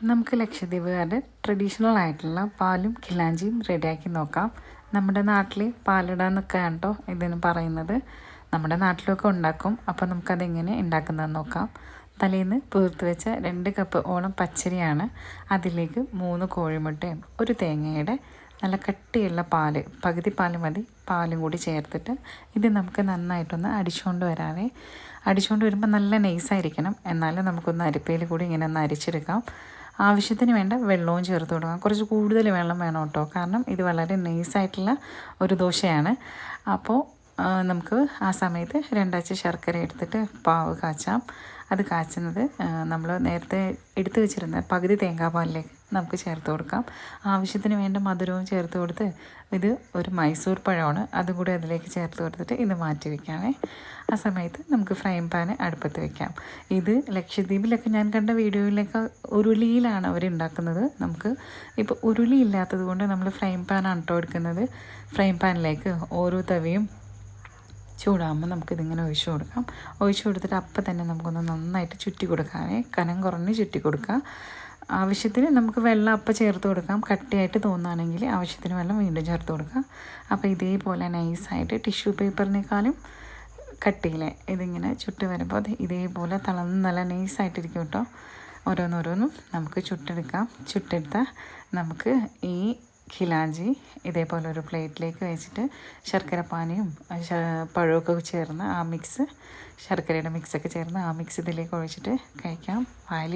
നമുക്ക് ലക്ഷദ്വീപുകാരുടെ ട്രഡീഷണൽ ആയിട്ടുള്ള പാലും കിലാഞ്ചിയും റെഡിയാക്കി നോക്കാം. നമ്മുടെ നാട്ടിൽ പാലിടാന്നൊക്കെയാണ് കേട്ടോ ഇതിന് പറയുന്നത് നമ്മുടെ നാട്ടിലൊക്കെ ഉണ്ടാക്കും. അപ്പോൾ നമുക്കതെങ്ങനെ ഉണ്ടാക്കുന്നതെന്ന് നോക്കാം. തലേന്ന് പുതിർത്ത് വെച്ച രണ്ട് കപ്പ് ഓളം പച്ചരിയാണ്. അതിലേക്ക് മൂന്ന് കോഴിമുട്ടയും ഒരു തേങ്ങയുടെ നല്ല കട്ടിയുള്ള പാൽ പകുതി പാൽ മതി. പാലും കൂടി ചേർത്തിട്ട് ഇത് നമുക്ക് നന്നായിട്ടൊന്ന് അടിച്ചുകൊണ്ട് വരാവേ. അടിച്ചുകൊണ്ട് വരുമ്പോൾ നല്ല നൈസായിരിക്കണം എന്നാലും നമുക്കൊന്ന് അരിപ്പയിൽ കൂടി ഇങ്ങനെ ഒന്ന് അരിച്ചെടുക്കാം. ആവശ്യത്തിന് വേണ്ട വെള്ളവും ചേർത്ത് കൊടുക്കാം കുറച്ച് കൂടുതൽ വെള്ളം വേണം കേട്ടോ. കാരണം ഇത് വളരെ നൈസായിട്ടുള്ള ഒരു ദോശയാണ്. അപ്പോൾ നമുക്ക് ആ സമയത്ത് രണ്ടാഴ്ച ശർക്കര എടുത്തിട്ട് പാവ് കാച്ചാം. അത് കാച്ചുന്നത് നമ്മൾ നേരത്തെ എടുത്തു വെച്ചിരുന്ന പകുതി തേങ്ങാപ്പാലിലേക്ക് നമുക്ക് ചേർത്ത് കൊടുക്കാം. ആവശ്യത്തിന് വേണ്ട മധുരവും ചേർത്ത് കൊടുത്ത് ഇത് ഒരു മൈസൂർ പഴമാണ്. അതും കൂടി അതിലേക്ക് ചേർത്ത് കൊടുത്തിട്ട് ഇത് മാറ്റി വെക്കാമേ ആ സമയത്ത് നമുക്ക് ഫ്രൈ പാൻ അടുപ്പത്ത് വെക്കാം. ഇത് ലക്ഷദ്വീപിലൊക്കെ ഞാൻ കണ്ട വീഡിയോയിലൊക്കെ ഉരുളിയിലാണ് അവർ ഉണ്ടാക്കുന്നത്. നമുക്ക് ഇപ്പോൾ ഉരുളി ഇല്ലാത്തത് കൊണ്ട് നമ്മൾ ഫ്രൈ പാനാണ് കേട്ടോ എടുക്കുന്നത്. ഫ്രൈ പാനിലേക്ക് ഓരോ തവിയും ചൂടാകുമ്പോൾ നമുക്കിതിങ്ങനെ ഒഴിച്ചു കൊടുക്കാം. ഒഴിച്ചു കൊടുത്തിട്ട് അപ്പം തന്നെ നമുക്കൊന്ന് നന്നായിട്ട് ചുറ്റി കൊടുക്കാമേ കനം കുറഞ്ഞ് ചുറ്റി കൊടുക്കാം. ആവശ്യത്തിന് നമുക്ക് വെള്ളം അപ്പം ചേർത്ത് കൊടുക്കാം. കട്ടിയായിട്ട് തോന്നുകയാണെങ്കിൽ ആവശ്യത്തിന് വെള്ളം വീണ്ടും ചേർത്ത് കൊടുക്കാം. അപ്പോൾ ഇതേപോലെ നൈസായിട്ട് ടിഷ്യൂ പേപ്പറിനേക്കാളും കട്ടിയിൽ ഇതിങ്ങനെ ചുട്ട് വരുമ്പോൾ ഇതേപോലെ തളർന്ന് നല്ല നൈസായിട്ടിരിക്കും കേട്ടോ. ഓരോന്നോരോന്നും നമുക്ക് ചുട്ടെടുക്കാം. ചുട്ടെടുത്താൽ നമുക്ക് ഈ ഖിലാഞ്ചി ഇതേപോലെ ഒരു പ്ലേറ്റിലേക്ക് വെച്ചിട്ട് ശർക്കര പാനിയും പഴമൊക്കെ ചേർന്ന് ആ മിക്സ് ശർക്കരയുടെ മിക്സൊക്കെ ചേർന്ന് ആ മിക്സ് ഇതിലേക്ക് ഒഴിച്ചിട്ട് കഴിക്കാം. വായിൽ